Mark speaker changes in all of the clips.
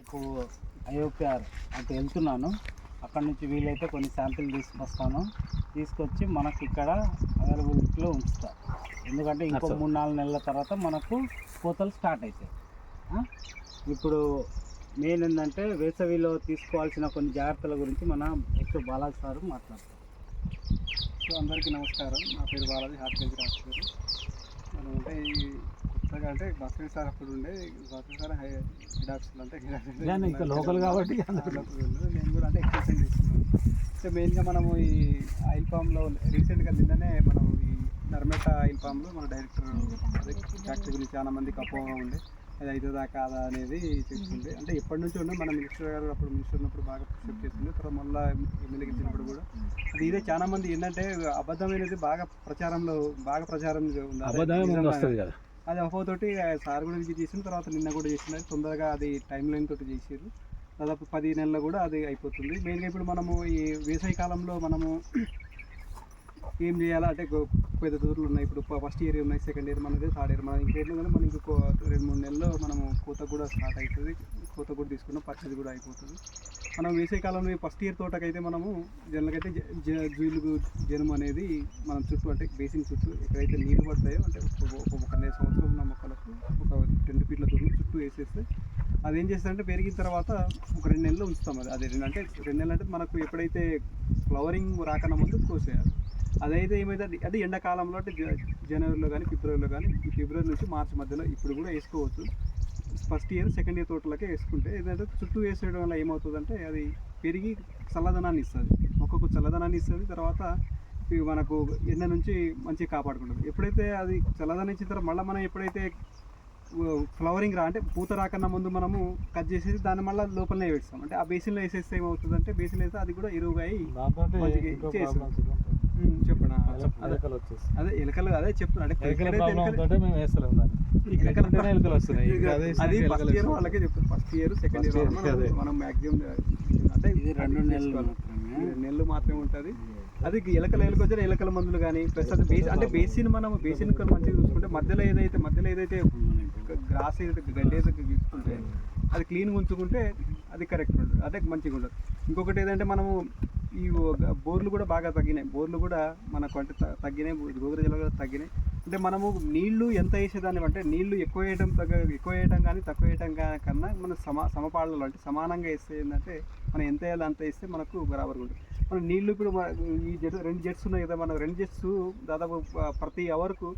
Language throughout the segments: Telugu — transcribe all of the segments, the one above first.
Speaker 1: ఇప్పుడు ఐఓపిఆర్ అటు వెళ్తున్నాను. అక్కడ నుంచి వీలైతే కొన్ని శాంపిల్ తీసుకొస్తాను. తీసుకొచ్చి మనకి ఇక్కడ అవైలబిలిటీలో ఉంచుతా. ఎందుకంటే ఇంకో. మూడు నాలుగు నెలల తర్వాత మనకు కోతలు స్టార్ట్ అవుతాయి? ఇప్పుడు మెయిన్ ఏంటంటే వేసవిలో తీసుకోవాల్సిన కొన్ని జాగ్రత్తల గురించి మన ఎక్కువ బాలాజీ సార్ మాట్లాడతారు.
Speaker 2: సో అందరికీ నమస్కారం. నా పేరు బాలాజీ హార్టికల్చర్ ఆఫీసర్ మనం అంటే ఈ కొత్తగా అంటే బస్వీ సార్ అప్పుడు ఉండే బస్వీ సార్ హై హెడ్ ఆఫీసర్ అంటే
Speaker 1: ఇక్కడ లోకల్ కాబట్టి.
Speaker 2: నేను కూడా అంటే ఎక్స్ప్రెషన్ చేస్తున్నాను సో మెయిన్గా మనము ఈ ఆయిల్ పామ్లో రీసెంట్గా నిన్ననే మనం ఈ నర్మేట ఆయిల్ పామ్లో మన డైరెక్టర్ ఫ్యాక్టరీ గురించి చాలా మందికి అపోహగా ఉండే అది అవుతుందా కాదా అనేది చెప్తుంది అంటే ఎప్పటి నుంచి ఉండే మన మినిస్టర్ గారు అప్పుడు మినిస్టర్ ఉన్నప్పుడు బాగా పుషప్ చేస్తుంది తర్వాత మళ్ళీ ఎమ్మెల్యేకి ఇచ్చినప్పుడు కూడా. అది ఇదే చాలా మంది ఏంటంటే అబద్ధమైనది బాగా ప్రచారంలో బాగా ప్రచారం ఉంది అది
Speaker 3: అబద్ధమే తోటి
Speaker 2: అది అపోతోటి సార్ కూడా విజిట్ చేసిన తర్వాత నిన్న కూడా చేసినారు తొందరగా అది టైం లైన్ తోటి చేసారు దాదాపు పది నెలల్లో కూడా అది అయిపోతుంది. మెయిన్గా ఇప్పుడు మనము ఈ వేసవి కాలంలో మనము ఏం చేయాలా అంటే పెద్ద దూరాలు ఉన్నాయి. ఇప్పుడు ఫస్ట్ ఇయర్ ఉన్నాయి సెకండ్ ఇయర్ మనది థర్డ్ ఇయర్ మన ఇంకేళ్ళు కానీ మనం ఇంకో రెండు మూడు నెలల్లో మనము కోత కూడా స్టార్ట్ అవుతుంది కోత కూడా తీసుకున్నాం పర్చేజ్ కూడా అయిపోతుంది. మనం వేసే కాలంలో ఫస్ట్ ఇయర్ తోటకైతే మనము జనరల్గా అయితే జ- జనుము జీలుగు జనం అనేది మనం చుట్టూ అంటే బేసిన్ చుట్టూ ఎక్కడైతే నీళ్ళు పడతాయో అంటే ఒక- ఒక ఒక నెల సంవత్సరం ఉన్న మొక్కలకు ఒక రెండు ఎక్కువ వేసేస్తే అది ఏం చేస్తారంటే పెరిగిన తర్వాత ఒక రెండు నెలలు ఉంచుతాం అది. అది అంటే రెండు నెలలు అంటే మనకు ఎప్పుడైతే ఫ్లవరింగ్ రాకన్నా ముందు కోసేయాలి. అదైతే ఏమైతే అది- అది ఎండాకాలంలో అంటే జనవరిలో కానీ ఫిబ్రవరిలో కానీ ఈ ఫిబ్రవరి నుంచి మార్చి మధ్యలో ఇప్పుడు కూడా వేసుకోవచ్చు. ఫస్ట్ ఇయర్ సెకండ్ ఇయర్ తోటలకే వేసుకుంటే ఏంటంటే చుట్టూ వేసేయడం వల్ల ఏమవుతుందంటే అది పెరిగి చల్లదనాన్ని ఇస్తుంది. మొక్కకు చల్లదనాన్ని ఇస్తుంది. తర్వాత మనకు ఎండ నుంచి మంచిగా కాపాడుకుంటుంది. ఎప్పుడైతే అది చల్లదనం ఇచ్చిన తర్వాత మళ్ళీ మనం ఎప్పుడైతే ఫ్లవరింగ్ రా అంటే పూత రాకన్నా ముందు మనము కట్ చేసేసి దాన్ని మళ్ళీ లోపలనే వేస్తాం. అంటే ఆ బేసిన్లో వేసేస్తే ఏమవుతుందంటే బేసిన్ వేస్తే అది కూడా ఎరువుగా అయ్యి చెప్పనా అదే. ఎలకలు అదే చెప్తున్నా. అంటే
Speaker 3: అదే
Speaker 2: ఫస్ట్ ఇయర్. వాళ్ళకే చెప్తారు ఫస్ట్ ఇయర్ సెకండ్ ఇయర్. మనం మాక్సిమం అంటే
Speaker 1: ఇది రెండు నెలలు
Speaker 2: రెండు నెలలు మాత్రమే ఉంటుంది. అది ఎలకల ఎలుకొచ్చిన ఎలకల మందులు కానీ ప్లస్ అది బేస్ అంటే బేసిన్ మనం బేసిన్ మంచిగా చూసుకుంటే మధ్యలో ఏదైతే మధ్యలో ఏదైతే గ్రాస్ ఏదైతే గడ్డి ఏదైతే తీసుకుంటే అది క్లీన్గా ఉంచుకుంటే అది కరెక్ట్ ఉంటుంది అదే మంచిగా ఉంటుంది ఇంకొకటి ఏదంటే మనము ఈ బోర్లు కూడా బాగా తగ్గినాయి. బోర్లు కూడా మనకు అంటే తగ్గినాయి గోదరేజీలో కూడా తగ్గినాయి. అంటే మనము నీళ్ళు ఎంత వేసేదాన్ని అంటే నీళ్ళు ఎక్కువ వేయడం తగ్గ ఎక్కువ వేయడం కానీ తక్కువ వేయడం కన్నా మన సమ సమపాళ్ళలో అంటే సమానంగా వేస్తే ఏంటంటే మనం ఎంత వేయాలో అంత వేస్తే మనకు బరాబర్ ఉంటుంది. మనం నీళ్ళు ఇప్పుడు ఈ జెట్ రెండు జెట్స్ ఉన్నాయి కదా మన రెండు జెట్స్ దాదాపు ప్రతి అవర్కు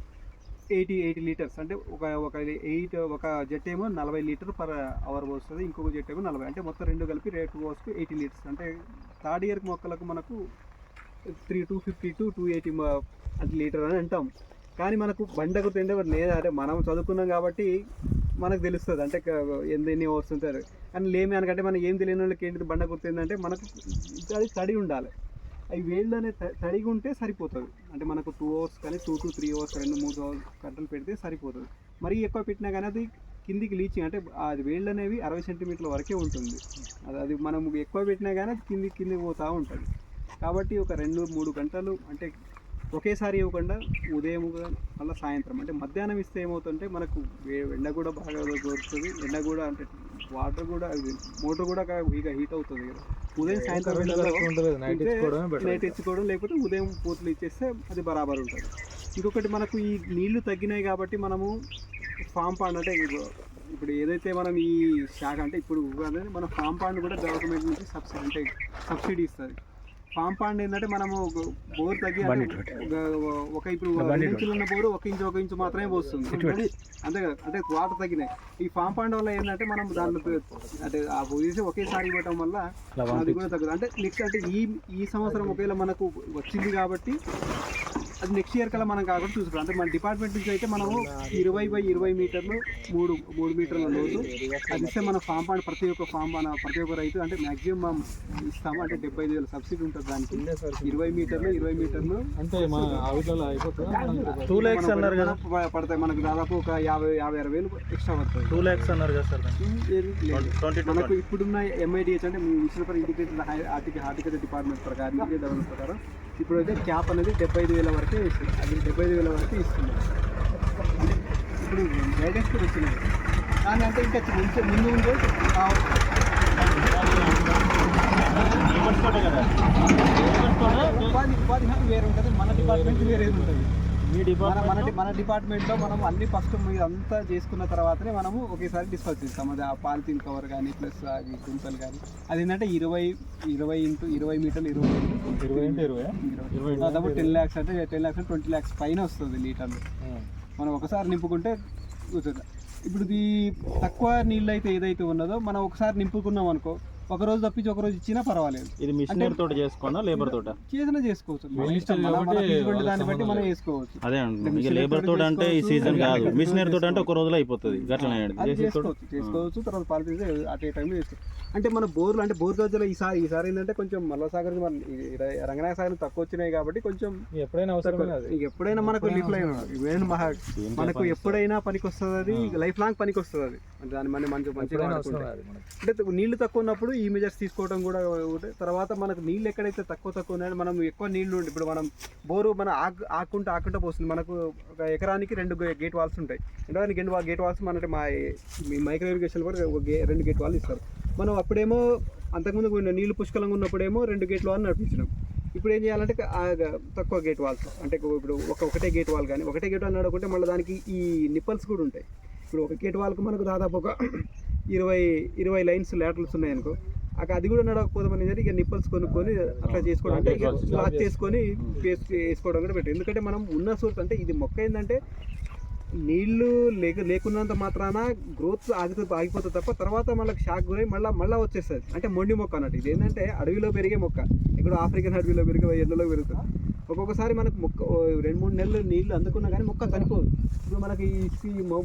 Speaker 2: ఎయిటీ ఎయిటీ లీటర్స్. అంటే ఒక ఒక ఎయిట్ ఒక జెట్ ఏమో నలభై లీటర్ పర్ అవర్ పోస్తుంది. ఇంకొక జెట్ ఏమో నలభై. అంటే మొత్తం రెండు కలిపి రేటు పోసుకు ఎయిటీ లీటర్స్. అంటే థర్డ్ ఇయర్ మొక్కలకు మనకు three two fifty to two eighty అంటే లీటర్ అని అంటాం. కానీ మనకు బండకు తింటే లేదా అంటే మనం చదువుకున్నాం కాబట్టి మనకు తెలుస్తుంది. అంటే ఎంత ఎన్ని ఎన్ని ఉంటారు. కానీ లేమి అనకంటే మనం ఏం తెలియని వాళ్ళకి ఏంటి బండ గుర్తుందంటే మనకు అది తడి ఉండాలి. అవి వేళ్ళు అనేది త- తడిగా ఉంటే సరిపోతుంది. అంటే మనకు టూ అవర్స్ కానీ టూ టు త్రీ అవర్స్ రెండు మూడు అవర్స్ గంటలు పెడితే సరిపోతుంది. మరీ ఎక్కువ పెట్టినా కానీ అది కిందికి లీచింగ్ అంటే అది వేళ్ళు అనేవి అరవై సెంటీమీటర్ల వరకే ఉంటుంది. అది అది మనం ఎక్కువ పెట్టినా కానీ అది కింది కిందికి పోతూ ఉంటుంది. కాబట్టి ఒక రెండు మూడు గంటలు అంటే ఒకేసారి ఇవ్వకుండా ఉదయం మళ్ళీ సాయంత్రం అంటే మధ్యాహ్నం ఇస్తే ఏమవుతుంటే మనకు ఎండ కూడా బాగా దొరుకుతుంది. ఎండ కూడా అంటే వాటర్ కూడా మోటార్ కూడా ఇక హీట్ అవుతుంది కదా. ఉదయం సాయంత్రం
Speaker 3: నైట్
Speaker 2: ఇచ్చుకోవడం లేకపోతే ఉదయం పూతలు ఇచ్చేస్తే అది బరాబర్ ఉంటుంది. ఇంకొకటి మనకు ఈ నీళ్ళు తగ్గినాయి కాబట్టి మనము ఫామ్ పాండ్ అంటే ఇప్పుడు ఏదైతే మనం ఈ శాఖ అంటే ఇప్పుడు అనేది మన ఫామ్ పాండ్ కూడా గవర్నమెంట్ నుంచి సబ్సిడీ అంటే సబ్సిడీ ఇస్తుంది. ఫామ్ పాండ్ ఏంటంటే మనము బోర్ తగ్గి ఒక- ఇప్పుడు. ఇంచులు ఉన్న బోరు ఒక ఇంచు ఒక ఇంచు మాత్రమే పోస్తుంది. అంతే కదా? అంటే వాటర్ తగ్గినాయి. ఈ ఫామ్ పాండ్ వల్ల ఏంటంటే మనం దాంట్లో అంటే ఆ పోసేసి ఒకేసారి ఇవ్వటం వల్ల అది కూడా తగ్గదు అంటే నెక్స్ట్ అంటే ఈ ఈ సంవత్సరం ఒకవేళ మనకు వచ్చింది కాబట్టి అది నెక్స్ట్ ఇయర్ కల్లా మనం కాకుండా చూసుకుంటాం అంటే మన డిపార్ట్మెంట్ నుంచి అయితే మనము ఇరవై బై ఇరవై మీటర్లు మూడు మూడు మీటర్ల లోతు అది ఇస్తే మన ఫామ్ పాండ్ ప్రతి ఒక్క ఫామ్ మన ప్రతి ఒక్క రైతు అంటే మాక్సిమం ఇస్తాము. అంటే డెబ్బై ఐదు వేల సబ్సిడీ ఉంటుంది దానికి. ఇరవై మీటర్లు ఇరవై మీటర్లు
Speaker 3: అంటే టూ ల్యాక్స్ అన్నారు కదా.
Speaker 2: ప- పడతాయి. మనకు దాదాపు ఒక యాభై యాభై అరవై వేలు ఎక్స్ట్రా పడుతుంది
Speaker 3: టూ ల్యాక్స్ అన్నారు కదా సార్
Speaker 2: మనకు ఇప్పుడున్న ఎంఐడిహెచ్ అంటే మీ మిషన్ ఫర్ ఇంటిగ్రేటెడ్ హార్టికల్ హార్టికల్చర్ డిపార్ట్మెంట్ ప్రకారం డెవలప్ ప్రకారం ఇప్పుడైతే క్యాప్ అనేది డెబ్బై ఐదు వేల వరకే ఇస్తుంది అది డెబ్బై ఐదు వేల వరకే ఇస్తుంది. ఇప్పుడు గైడెన్స్ కూడా వచ్చినాయి దాని అంటే ఇంకా మంచి ముందు ఉంటే ఉపాధి ఉపాధి వేరే ఉంటుంది మన డిపార్ట్మెంట్ వేరే ఉంటుంది.
Speaker 3: మీ
Speaker 2: మన
Speaker 3: డిపార్ట్మెంట్
Speaker 2: మన మన డిపార్ట్మెంట్లో మనం అన్ని ఫస్ట్ ఇదంతా చేసుకున్న తర్వాతనే మనము ఒకేసారి డిస్కస్ చేస్తాం. అది ఆ పాలిథిన్ కవర్ కానీ ప్లస్ అవి గుంతలు కానీ అది ఏంటంటే ఇరవై ఇరవై ఇంటూ ఇరవై మీటర్లు ఇరవై
Speaker 3: ఇరవై ఇరవై ఇరవై?
Speaker 2: దాదాపు టెన్ ల్యాక్స్ అంటే టెన్ ల్యాక్స్ ట్వంటీ ల్యాక్స్ పైన వస్తుంది లీటర్లు. మనం ఒకసారి నింపుకుంటే ఇప్పుడు ఇది తక్కువ నీళ్ళు అయితే ఏదైతే ఉన్నదో మనం ఒకసారి నింపుకున్నాం అనుకో ఒక రోజు తప్పించి ఒక రోజు ఇచ్చినా పర్వాలేదు.
Speaker 3: ఇది మిషనరీ తోట చేసుకోనా లేబర్ తోట?
Speaker 2: చేసినా చేసుకోవచ్చు. మన
Speaker 3: Waste
Speaker 2: ఇష్టం. మన- మన
Speaker 3: కాబట్టి
Speaker 2: feasibility దాన్ని బట్టి మనం
Speaker 3: లేదు.
Speaker 2: వేసుకోవచ్చు.
Speaker 3: అదే ఇక లేబర్
Speaker 2: తోట
Speaker 3: అంటే ఈ
Speaker 2: చేసుకోవచ్చు.
Speaker 3: సీజన్ కాదు. మిషనరీ తోట అంటే
Speaker 2: చేసుకోవచ్చు.
Speaker 3: ఒక రోజులో అయిపోతుంది. గట్లనే
Speaker 2: అది
Speaker 3: చేసి తోట?
Speaker 2: చేసుకోవచ్చు చేసుకోవచ్చు తర్వాత పాలిథిన్ అట్ ఏ టైంలో చేసుకోవచ్చు అంటే మన బోర్లు అంటే బోర్ గజ్జలో ఈసారి ఈసారి ఏంటంటే కొంచెం మల్లసాగర్ మన ఈ ర- రంగనాయక సాగర్ తక్కువ వచ్చినాయి కాబట్టి కొంచెం
Speaker 3: ఎప్పుడైనా
Speaker 2: తక్కువ. ఇక ఎప్పుడైనా మనకు లీఫ్ లైన్ మహా మనకు ఎప్పుడైనా పనికి వస్తుంది అది లైఫ్ లాంగ్ పనికి వస్తుంది అది. అంటే దాన్ని మనం మంచి మంచిగా వాడుకుంటే. అంటే నీళ్ళు తక్కువ ఉన్నప్పుడు ఈ మెజర్స్ తీసుకోవడం కూడా తర్వాత మనకు నీళ్ళు ఎక్కడైతే తక్కువ తక్కువ ఉన్నాయో మనం ఎక్కువ నీళ్ళు ఉండి ఇప్పుడు మనం బోరు మన ఆకు ఆకుంటూ ఆకుంటూ పోస్తుంది. మనకు ఒక ఎకరానికి రెండు గేట్ వాల్స్ ఉంటాయి. ఎందుకంటే రెండు గేట్ వాల్స్ మన మా మైక్రో ఇరిగేషన్ కూడా ఒక గే- రెండు గేట్ వాల్ ఇస్తారు. మనం అప్పుడేమో అంతకుముందు నీళ్ళు పుష్కలంగా ఉన్నప్పుడేమో రెండు గేట్ వాళ్ళు నడిపించినాం. ఇప్పుడు ఏం చేయాలంటే తక్కువ గేట్ వాల్స్ అంటే ఇప్పుడు ఒక ఒకటే గేట్ వాల్ కానీ ఒకటే గేట్ వాల్ నడుకుంటే మళ్ళీ దానికి ఈ నిప్పల్స్ కూడా ఉంటాయి. ఇప్పుడు ఒక గేట్ వాల్కి మనకు దాదాపు ఒక ఇరవై ఇరవై లైన్స్ లాటర్స్ ఉన్నాయనుకో అక్కడ అది కూడా నడవకపోతే మనం ఇక నిప్పల్స్ కొనుక్కొని అట్లా చేసుకోవడం అంటే లాక్ చేసుకొని పేస్ట్ వేసుకోవడం కూడా పెట్టారు. ఎందుకంటే మనం ఉన్న సోర్స్ అంటే ఇది మొక్క ఏంటంటే నీళ్ళు లేక లేకున్నంత మాత్రాన గ్రోత్ ఆగితే ఆగిపోతుంది తప్ప తర్వాత మళ్ళీ షాక్ గురై మళ్ళీ మళ్ళీ వచ్చేస్తుంది. అంటే మొండి మొక్క అన్నట్టు. ఇది ఏంటంటే అడవిలో పెరిగే మొక్క. ఇక్కడ ఆఫ్రికన్ అడవిలో పెరిగే ఎండలో పెరుగుతుంది. ఒక్కొక్కసారి మనకు మొక్క రెండు మూడు నెలలు నీళ్ళు అందుకున్నా కానీ మొక్క చనిపోదు. ఇప్పుడు మనకి ఈ ఈ మో-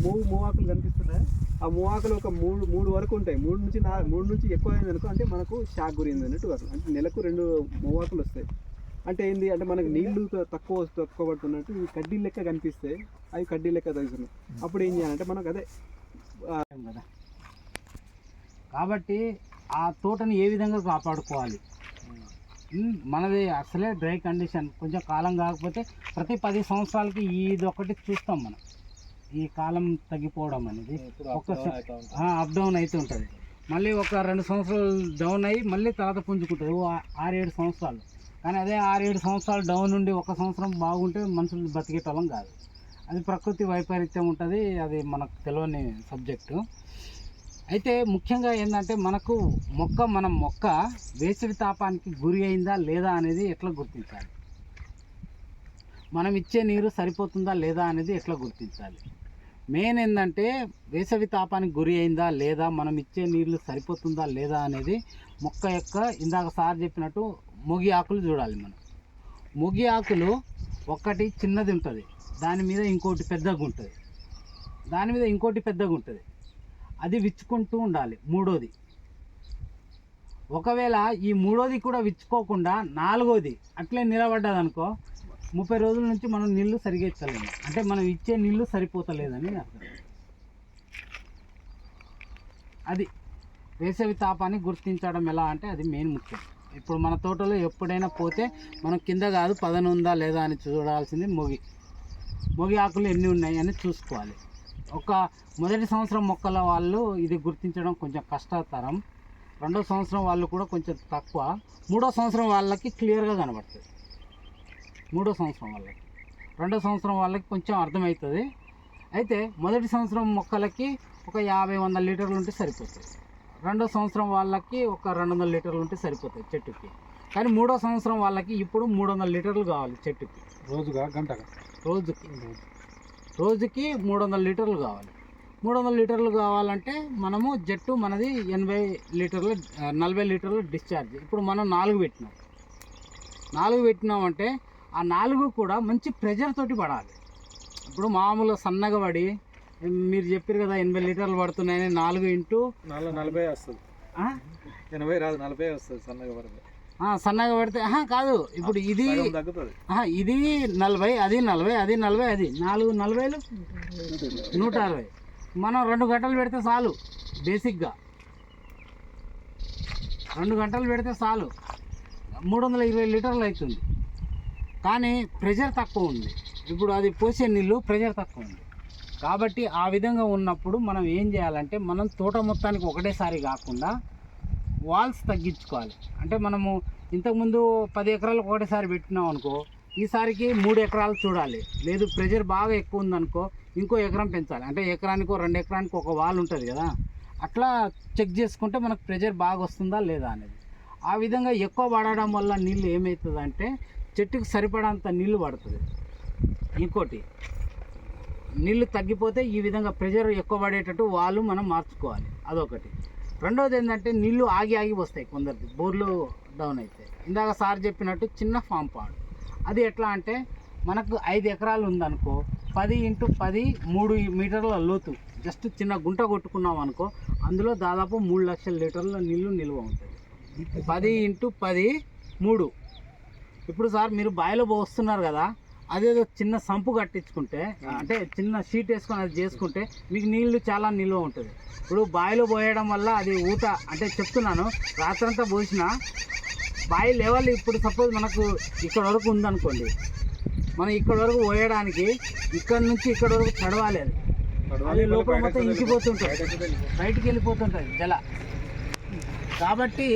Speaker 2: కనిపిస్తున్నాయి? ఆ మోవాకులు ఒక మూడు మూడు వరకు ఉంటాయి. మూడు నుంచి నా మూడు నుంచి ఎక్కువ అయింది అనుకో అంటే మనకు షాక్ గురింది అన్నట్టు అసలు అంటే నెలకు రెండు మోవాకులు వస్తాయి. అంటే ఏంది? అంటే మనకు నీళ్ళు తక్కువ తక్కువ పడుతున్నట్టు ఈ కడ్డీ లెక్క కనిపిస్తే అవి కడ్డీ లెక్క తగ్గుతున్నాయి. అప్పుడు ఏం చేయాలంటే మనకు అదే
Speaker 1: కదా. కాబట్టి ఆ తోటని ఏ విధంగా కాపాడుకోవాలి? మనది అసలే డ్రై కండిషన్. కొంచెం కాలం కాకపోతే ప్రతి పది సంవత్సరాలకి ఇది ఒకటి చూస్తాం మనం. ఈ కాలం తగ్గిపోవడం అనేది. ఒక్కసారి అప్ డౌన్ అయితే ఉంటుంది. మళ్ళీ ఒక రెండు సంవత్సరాలు డౌన్ అయ్యి మళ్ళీ తర్వాత పుంజుకుంటుంది. ఆరేడు సంవత్సరాలు. కానీ అదే ఆరేడు సంవత్సరాలు డౌన్ ఉండి ఒక సంవత్సరం బాగుంటే మనుషులు బతికేటోళ్ళం కాదు. అది ప్రకృతి వైపరీత్యం ఉంటుంది. అది మనకు తెలియని సబ్జెక్టు అయితే ముఖ్యంగా ఏంటంటే మనకు మొక్క మన మొక్క వేసవి తాపానికి గురి అయిందా లేదా అనేది ఎట్లా గుర్తించాలి? మనం ఇచ్చే నీరు సరిపోతుందా లేదా అనేది ఎట్లా గుర్తించాలి? మెయిన్ ఏంటంటే వేసవి తాపానికి గురి అయిందా లేదా మనం ఇచ్చే నీళ్ళు సరిపోతుందా లేదా అనేది మొక్క యొక్క ఇందాక సార్ చెప్పినట్టు మొగి ఆకులు చూడాలి మనం. మొగి ఆకులు ఒకటి చిన్నది ఉంటుంది దాని మీద ఇంకోటి పెద్దగా ఉంటుంది దాని మీద ఇంకోటి పెద్దగా ఉంటుంది అది విచ్చుకుంటూ ఉండాలి. మూడోది. ఒకవేళ ఈ మూడోది కూడా విచ్చుకోకుండా నాలుగోది అట్లే నిలబడ్డది అనుకో ముప్పై రోజుల నుంచి మనం నీళ్ళు సరిగా ఇచ్చలేము అంటే మనం ఇచ్చే నీళ్ళు సరిపోతలేదని అర్థం. అది వేసవి తాపాన్ని గుర్తించడం ఎలా అంటే అది మెయిన్ ముఖ్యం. ఇప్పుడు మన తోటలో ఎప్పుడైనా పోతే మనం కింద కాదు పదనుందా లేదా అని చూడాల్సింది మొగి. మొగి ఆకులు ఎన్ని ఉన్నాయి అని చూసుకోవాలి. ఒక మొదటి సంవత్సరం మొక్కల వాళ్ళు ఇది గుర్తించడం కొంచెం కష్టతరం. రెండో సంవత్సరం వాళ్ళు కూడా కొంచెం తక్కువ. మూడో సంవత్సరం వాళ్ళకి క్లియర్గా కనబడుతుంది. మూడో సంవత్సరం వాళ్ళకి. రెండో సంవత్సరం వాళ్ళకి కొంచెం అర్థమవుతుంది. అయితే మొదటి సంవత్సరం మొక్కలకి ఒక యాభై వందల లీటర్లు ఉంటే సరిపోతుంది. రెండో సంవత్సరం వాళ్ళకి ఒక రెండు వందల లీటర్లు ఉంటే సరిపోతాయి చెట్టుకి. కానీ మూడో సంవత్సరం వాళ్ళకి ఇప్పుడు మూడు వందల లీటర్లు కావాలి చెట్టుకి.
Speaker 2: రోజుగా గంటగా
Speaker 1: రోజుకి. రోజుకి మూడు వందల లీటర్లు కావాలి. మూడు వందల లీటర్లు కావాలంటే మనము జట్టు మనది ఎనభై లీటర్లు నలభై లీటర్లు డిశ్చార్జ్. ఇప్పుడు మనం నాలుగు పెట్టినాం. నాలుగు పెట్టినామంటే ఆ నాలుగు కూడా మంచి ప్రెజర్ తోటి పడాలి. ఇప్పుడు మామూలుగా సన్నగా పడి మీరు చెప్పారు కదా ఎనభై లీటర్లు పడుతున్నాయని నాలుగు ఇంటూ
Speaker 3: నలభై వస్తుంది? ఎనభై రాదు నలభై వస్తుంది సన్నగా పడితే.
Speaker 1: సన్నగా పడితే కాదు. ఇప్పుడు ఇది ఇది నలభై అది నలభై అది నలభై అది నాలుగు నలభైలు? నూట అరవై. మనం రెండు గంటలు పెడితే చాలు బేసిక్గా. రెండు గంటలు పెడితే చాలు. మూడు వందల ఇరవై లీటర్లు అవుతుంది. కానీ ప్రెషర్ తక్కువ ఉంది. ఇప్పుడు అది పోసే నీళ్ళు ప్రెషర్ తక్కువ ఉంది. కాబట్టి ఆ విధంగా ఉన్నప్పుడు మనం ఏం చేయాలంటే మనం తోట మొత్తానికి ఒకటేసారి కాకుండా వాల్స్ తగ్గించుకోవాలి. అంటే మనము ఇంతకుముందు పది ఎకరాలకు ఒకటేసారి పెట్టినాం అనుకో ఈసారికి మూడు ఎకరాలు చూడాలి. లేదు ప్రెషర్ బాగా ఎక్కువ ఉందనుకో ఇంకో ఎకరం పెంచాలి. అంటే ఎకరానికో రెండు ఎకరానికి ఒక వాల్ ఉంటుంది కదా. అట్లా చెక్ చేసుకుంటే మనకు ప్రెషర్ బాగా వస్తుందా లేదా అనేది. ఆ విధంగా ఎక్కువ పడడం వల్ల నీళ్ళు ఏమవుతుందంటే చెట్టుకు సరిపడంత నీళ్ళు పడుతుంది. ఇంకోటి నీళ్ళు తగ్గిపోతే ఈ విధంగా ప్రెషర్ ఎక్కువ పడేటట్టు వాళ్ళు మనం మార్చుకోవాలి. అదొకటి. రెండవది ఏంటంటే నీళ్ళు ఆగి ఆగి వస్తాయి కొందరికి బోర్లు డౌన్ అయితే. ఇందాక సార్ చెప్పినట్టు చిన్న ఫామ్ పాండ్. అది ఎట్లా అంటే మనకు ఐదు ఎకరాలు ఉందనుకో పది ఇంటూ పది మూడు మీటర్ల లోతు. జస్ట్ చిన్న గుంట కొట్టుకున్నాం అనుకో అందులో దాదాపు మూడు లక్షల లీటర్ల నీళ్ళు నిల్వ ఉంటుంది పది ఇంటూ పది మూడు. ఇప్పుడు సార్ మీరు బాయిలో పోస్తున్నారు కదా అదేదో చిన్న సంపు కట్టించుకుంటే అంటే చిన్న షీట్ వేసుకొని అది చేసుకుంటే మీకు నీళ్ళు చాలా నిల్వ ఉంటుంది. ఇప్పుడు బావిలో పోయడం వల్ల అది ఊట. అంటే చెప్తున్నాను రాత్రంతా పోసిన బావి లెవెల్ ఇప్పుడు సపోజ్ మనకు ఇక్కడ వరకు ఉందనుకోండి. మనం ఇక్కడ వరకు పోయడానికి ఇక్కడ నుంచి ఇక్కడ వరకు చడవాలి అది అది లోపల మొత్తం ఇంకిపోతుంటుంది. బయటికి వెళ్ళిపోతుంటుంది జల. కాబట్టి